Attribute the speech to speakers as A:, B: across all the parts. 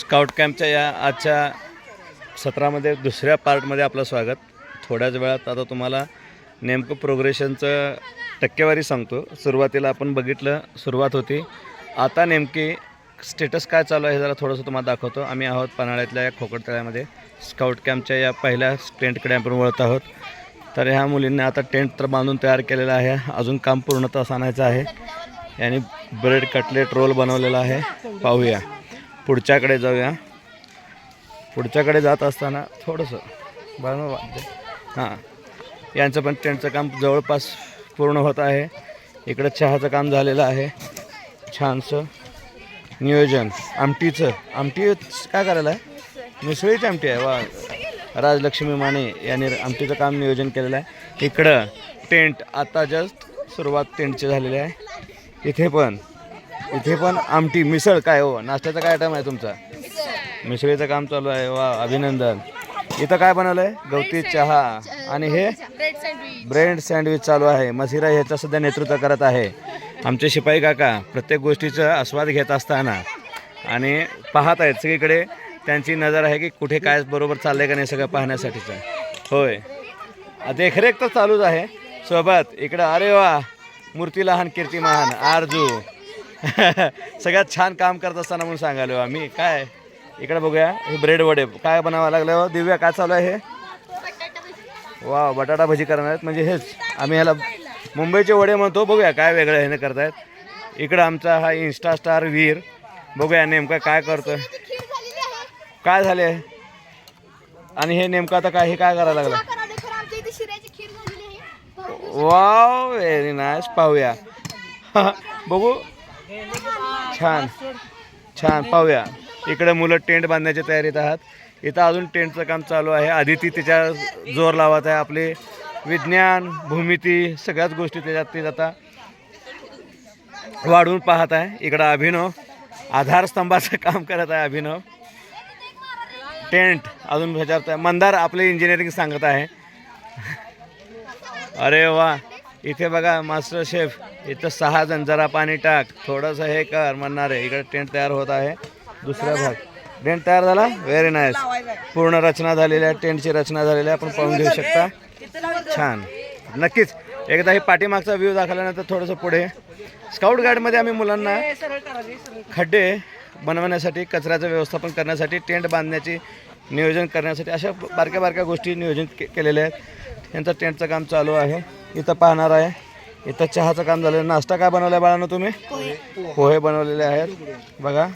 A: Scout कॅम्पच्या या आजच्या सत्रामध्ये दुसऱ्या पार्टमध्ये आपलं स्वागत. थोड्याच वेळात आता तुम्हाला नेमकं प्रोग्रेशनचं टक्केवारी सांगतो. सुरुवातीला आपण बघितलं सुरुवात होती. आता नेमकी स्टेटस काय चालू आहे हे जरा थोडंसं तुम्हाला दाखवतो. आम्ही आहोत पन्हाळ्यातल्या या खोकडतळ्यामध्ये स्काउट कॅम्पच्या या पहिल्या टेंटकडे आपण वळत आहोत. तर ह्या मुलींनी आता टेंट तर बांधून तयार केलेला आहे. अजून काम पूर्णतः आणायचं आहे. यांनी ब्रेड कटलेट रोल बनवलेला आहे. पाहूया. पुढच्याकडे जाऊया. पुढच्याकडे जात असताना थोडंसं बरं वाद्य हां. यांचं पण टेंटचं काम जवळपास पूर्ण होत आहे. इकडं चहाचं काम झालेलं आहे. छानसं नियोजन. आमटीचं. आमटी काय करायला? आहे मिसळीची आमटी आहे. वा राजलक्ष्मी माने यांनी आमटीचं काम नियोजन केलेलं आहे. इकडं टेंट आता जस्ट सुरुवात टेंटची झालेली आहे. इथे पण इथे पण आमटी मिसळ काय हो? नाश्त्याचा काय आयटम आहे तुमचा? मिसळीचं काम चालू आहे. वा अभिनंदन. इथं काय बनवलं आहे गवती चहा. आणि हे?
B: ब्रेड सँडविच
A: ब्रेड सँडविच चालू आहे. मसिरा ह्याचं सध्या नेतृत्व करत आहे. आमचे शिपाई काका प्रत्येक गोष्टीचं आस्वाद घेत असताना आणि पाहत आहेत सगळीकडे. त्यांची नजर आहे की कुठे काय बरोबर चाललंय का नाही सगळं पाहण्यासाठीचं. होय. देखरेख तर चालूच आहे. सोबत इकडं अरे वा मूर्ती लहान कीर्ती महान आरजू. सगळ्यात छान काम करत असताना म्हणून सांगालो आम्ही. काय? इकडे बघूया. हे ब्रेड वडे. काय बनावं लागलं? दिव्या काय चालू आहे हे? वा बटाटा भजी करणार आहेत. म्हणजे हेच. आम्ही ह्याला मुंबईचे वडे म्हणतो. बघूया काय वेगळं ह्यानं करतायत. इकडं आमचा हा इन्स्टा स्टार वीर. बघूया नेमका काय करतोय. काय झाले? आणि हे नेमकं आता काय हे काय करायला लागलं? वाव व्हेरी नाईस पाहूया. बघू. छान. छान. पाहूया. इकडे मुलं टेंट बांधण्याच्या तयारीत आहात. इथं अजून टेंटचं काम चालू आहे. आदिती तिच्या जोर लावत आहे आपले. विज्ञान भूमिती सगळ्याच गोष्टी त्याच्यात ते आता. वाढून पाहत आहे. इकडं अभिनव. आधारस्तंभाचं काम करत आहे अभिनव. टेंट अजून विचारत आहे. मंदार आपले इंजिनिअरिंग सांगत आहे. अरे वा. इथे बघा मास्टर शेफ. इथं सहा जण जरा पाणी टाक. थोडंसं हे कर म्हणणार आहे. इकडे टेंट तयार होत आहे. दुसरा भाग. टेंट तयार झाला? व्हेरी नाईस पूर्ण रचना झालेली आहे टेंटची रचना झालेली आहे. आपण पाहून घेऊ शकता. छान. नक्कीच. एकदा हे पाठीमागचा व्ह्यू दाखवल्यानंतर थोडंसं पुढे. स्काउट गाईडमध्ये आम्ही मुलांना खड्डे बनवण्यासाठी कचऱ्याचं व्यवस्थापन करण्यासाठी टेंट बांधण्याची नियोजन करण्यासाठी अशा बारक्या बारक्या गोष्टी नियोजन के केलेल्या आहेत. यांचं टेंटचं काम चालू आहे. इथं पाहणार आहे. इथं चहाचं काम झालं नाश्ता काय बनवला आहे बाळांनो तुम्ही? पोहे बनवलेले आहेत. बघा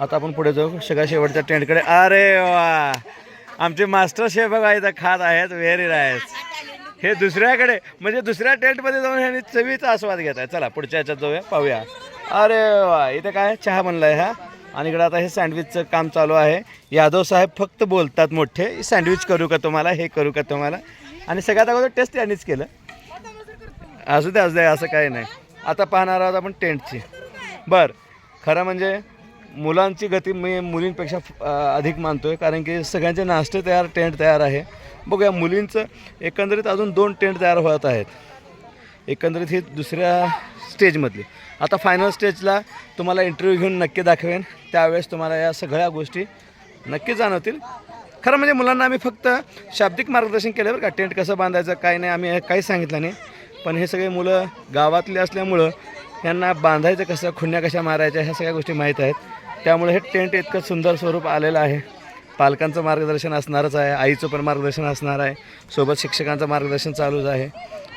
A: आता आपण पुढे जाऊ. सगळ्या शेवटच्या टेंटकडे. अरे वा! आमचे मास्टर शेफ बघा इथं खात आहेत व्हेरी नाईस हे दुसऱ्याकडे म्हणजे दुसऱ्या टेंटमध्ये जाऊन ह्यांनी चवीचा आस्वाद घेत आहे चला पुढच्या ह्याच्यात जाऊया पाहूया. अरे वा इथं काय चहा बनलाय हा? आणि इकडं आता हे सँडविचचं काम चालू आहे. यादव साहेब फक्त बोलतात मोठे सँडविच करू का तुम्हाला? हे करू का तुम्हाला? आणि सगळ्यात अगोदर टेस्ट यांनीच केलं. असू दे असू दे असं काही नाही. आता पाहणार आहोत आपण टेंटची. बरं खरं म्हणजे मुलांची गती मी मुलींपेक्षा अधिक मानतो आहे कारण की सगळ्यांचे नाश्ते तयार टेंट तयार आहे. बघूया मुलींचं एकंदरीत अजून दोन टेंट तयार होत आहेत. एकंदरीत ही दुसऱ्या स्टेजमधली. आता फायनल स्टेजला तुम्हाला इंटरव्ह्यू घेऊन नक्की दाखवेन. त्यावेळेस तुम्हाला या सगळ्या गोष्टी नक्की जाणवतील. खरं म्हणजे मुलांना आम्ही फक्त शाब्दिक मार्गदर्शन केलं बरं का? टेंट कसं बांधायचं काय नाही आम्ही काही सांगितलं नाही. पण हे सगळे मुलं गावातले असल्यामुळं यांना बांधायचं कसं खुन्या कशा मारायच्या ह्या सगळ्या गोष्टी माहीत आहेत. त्यामुळे हे टेंट इतकं सुंदर स्वरूप आलेलं आहे. पालकांचं मार्गदर्शन असणारच आहे आईचं पण मार्गदर्शन असणार आहे सोबत शिक्षकांचं मार्गदर्शन चालूच आहे.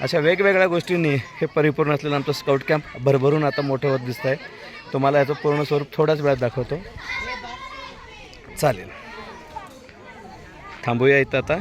A: अशा वेगवेगळ्या गोष्टींनी हे परिपूर्ण असलेलं आमचं स्काउट कॅम्प भरभरून आता मोठं होत दिसत आहे तुम्हाला याचं पूर्ण स्वरूप थोड्याच वेळात दाखवतो. चालेल. थांबूया इथं आता.